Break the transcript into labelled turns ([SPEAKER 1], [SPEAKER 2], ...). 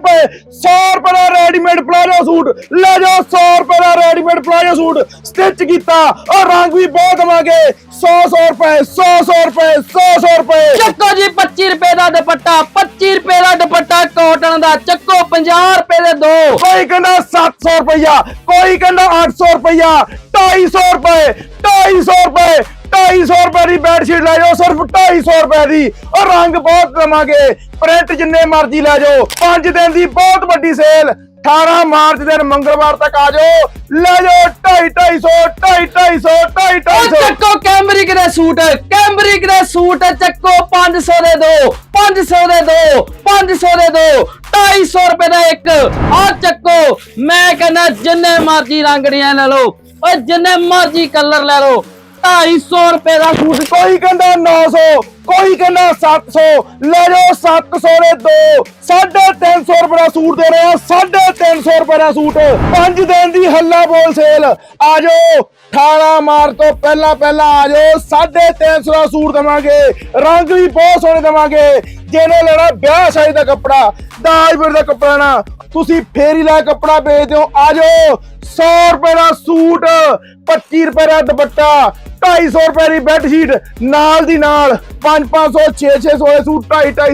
[SPEAKER 1] ਰੁਪਏ 100 ਰੁਪਏ ਦਾ ਰੈਡੀਮੇਡ ਪਲਾਜੋ ਸੂਟ। ਲੈ ਜਾਓ 100 ਰੁਪਏ ਦਾ ਰੈਡੀਮੇਡ ਪਲਾਜੋ ਸੂਟ। ਸਟਿਚ ਕੀਤਾ ਔਰ ਰੰਗ ਵੀ ਬਹੁਤ ਦਵਾਂਗੇ। 100 100 ਰੁਪਏ 100 100 ਰੁਪਏ 100 100 ਰੁਪਏ।
[SPEAKER 2] ਚੱਕੋ ਜੀ 25 ਰੁਪਏ ਦਾ ਦੁਪੱਟਾ 25 ਰੁਪਏ ਦਾ ਦੁਪੱਟਾ ਕਾਟਨ ਦਾ। ਚੱਕੋ 50 ਰੁਪਏ ਦੇ ਦੋ।
[SPEAKER 1] ਕੋਈ ਕਹਿੰਦਾ 700 ਰੁਪਇਆ ਕੋਈ ਕਹਿੰਦਾ 800 ਰੁਪਇਆ 250 ਰੁਪਏ 250 ਰੁਪਏ। 250 ਰੁਪਏ ਦੀ ਬੈੱਡ ਸ਼ੀਟ ਲੈ ਜਾਓ, ਸਿਰਫ 250 ਰੁਪਏ ਦੀ। ਔਰ ਰੰਗ ਬਹੁਤ ਦਵਾਂਗੇ ਪ੍ਰਿੰਟ ਜਿੰਨੇ ਮਰਜ਼ੀ ਲੈ ਜਾਓ। 5 ਦਿਨ ਦੀ ਬਹੁਤ ਵੱਡੀ ਸੇਲ 18 ਮਾਰਚ ਦਿਨ ਮੰਗਲਵਾਰ ਤੱਕ ਆ ਜਾਓ। ਲੈ ਜਾਓ 250 250 250
[SPEAKER 2] ਚੱਕੋ ਕੈਂਬਰਿਕ ਦੇ ਸੂਟ। ਕੈਂਬਰਿਕ ਦੇ ਸੂਟ ਚੱਕੋ 500 ਦੇ ਦੋ 500 ਦੇ ਦੋ 500 ਦੇ ਦੋ 250 ਰੁਪਏ ਦਾ ਇੱਕ। ਆ ਚੱਕੋ, ਮੈਂ ਕਹਿੰਦਾ ਜਿੰਨੇ ਮਰਜ਼ੀ ਰੰਗ ਦੀਆਂ ਲੈ ਲਓ, ਓਏ ਜਿੰਨੇ ਮਰਜ਼ੀ ਕਲਰ ਲੈ ਲਓ। 250 ਰੁਪਏ ਦਾ ਸੂਟ।
[SPEAKER 1] ਕੋਈ ਕਹਿੰਦਾ 900 ਕੋਈ ਕਹਿੰਦਾ 700 ਲੈ ਜਾਓ 700 ਦੇ ਦੋ। 350 ਰੁਪਏ ਦਾ ਸੂਟ ਦੇ ਰਹੇ ਆ 350 ਰੁਪਏ ਦਾ ਸੂਟ। 5 ਦਿਨ ਦੀ ਹੱਲਾ ਬੋਲ ਸੇਲ। ਆ ਜਾਓ 18 ਮਾਰਚ ਤੋਂ ਪਹਿਲਾਂ ਪਹਿਲਾਂ ਆ ਜਾਓ 350 ਦਾ ਸੂਟ ਦਵਾਂਗੇ। ਰੰਗ ਵੀ ਬਹੁਤ ਸੋਹਣੇ ਦਵਾਂਗੇ। ਜਿਹਨੇ ਲੈਣਾ ਵਿਆਹ ਸ਼ਾਦੀ ਦਾ ਕੱਪੜਾ, ਦਾਜ ਦਾ ਕੱਪੜਾ ਨਾ, ਤੁਸੀਂ ਫੇਰੀ ਲੈ ਕੱਪੜਾ ਵੇਚਦੇ ਹੋ। ਆ ਜਾਓ 100 ਰੁਪਏ ਦਾ ਸੂਟ 25 ਰੁਪਏ ਦਾ ਦੁਪੱਟਾ 250 ਰੁਪਏ ਦੀ ਬੈੱਡ ਸ਼ੀਟ ਨਾਲ ਦੀ ਨਾਲ 5 500 6 600 ਦੇ ਸੂਟ 2.5